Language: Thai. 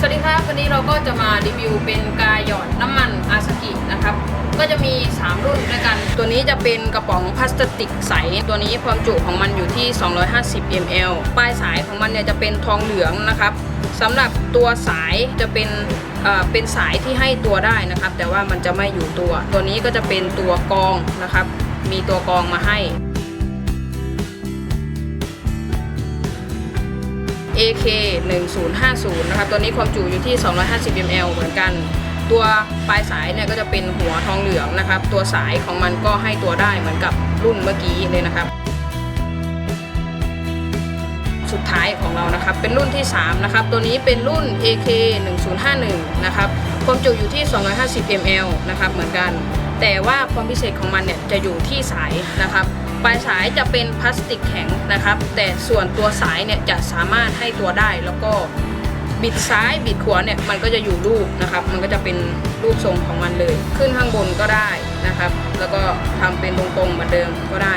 สวัสดีครับ วันนี้เราก็จะมารีวิวเป็นกาหยอดน้ำมันอาสกินะครับ ก็จะมี 3 รุ่นด้วยกัน ตัวนี้จะเป็นกระป๋องพลาสติกใส ตัวนี้ความจุของมันอยู่ที่ 250 ml ปลายสายของมันเนี่ยจะเป็นทองเหลืองนะครับสำหรับตัวสายจะเป็นเป็นสายที่ให้ตัวได้นะครับ แต่ว่ามันจะไม่อยู่ตัว ตัวนี้ก็จะเป็นตัวกองนะครับ มีตัวกองมาให้ AK 1050นะครับตัวนี้ความจุอยู่ที่ 250 ml เหมือนกัน ตัวปลายสายเนี่ยก็จะเป็นหัวทองเหลืองนะครับ ตัวสายของมันก็ให้ตัวได้เหมือนกับรุ่นเมื่อกี้เลยนะครับ สุดท้ายของเรานะครับ เป็นรุ่นที่ 3 นะครับ ตัวนี้เป็นรุ่น AK 1051นะครับ ความจุอยู่ที่ 250 ml นะครับ เหมือนกัน แต่ว่าความพิเศษของมันเนี่ยจะอยู่ที่สายนะครับ ปลายสายจะเป็นพลาสติกแข็งนะครับ แต่ส่วนตัวสายเนี่ยจะสามารถให้ตัวได้แล้วก็บิดซ้ายบิดขวาเนี่ยมันก็จะอยู่รูปนะครับ มันก็จะเป็นรูปทรงของมันเลย ขึ้นข้างบนก็ได้นะครับ แล้วก็ทำเป็นตรงๆเหมือนเดิมก็ได้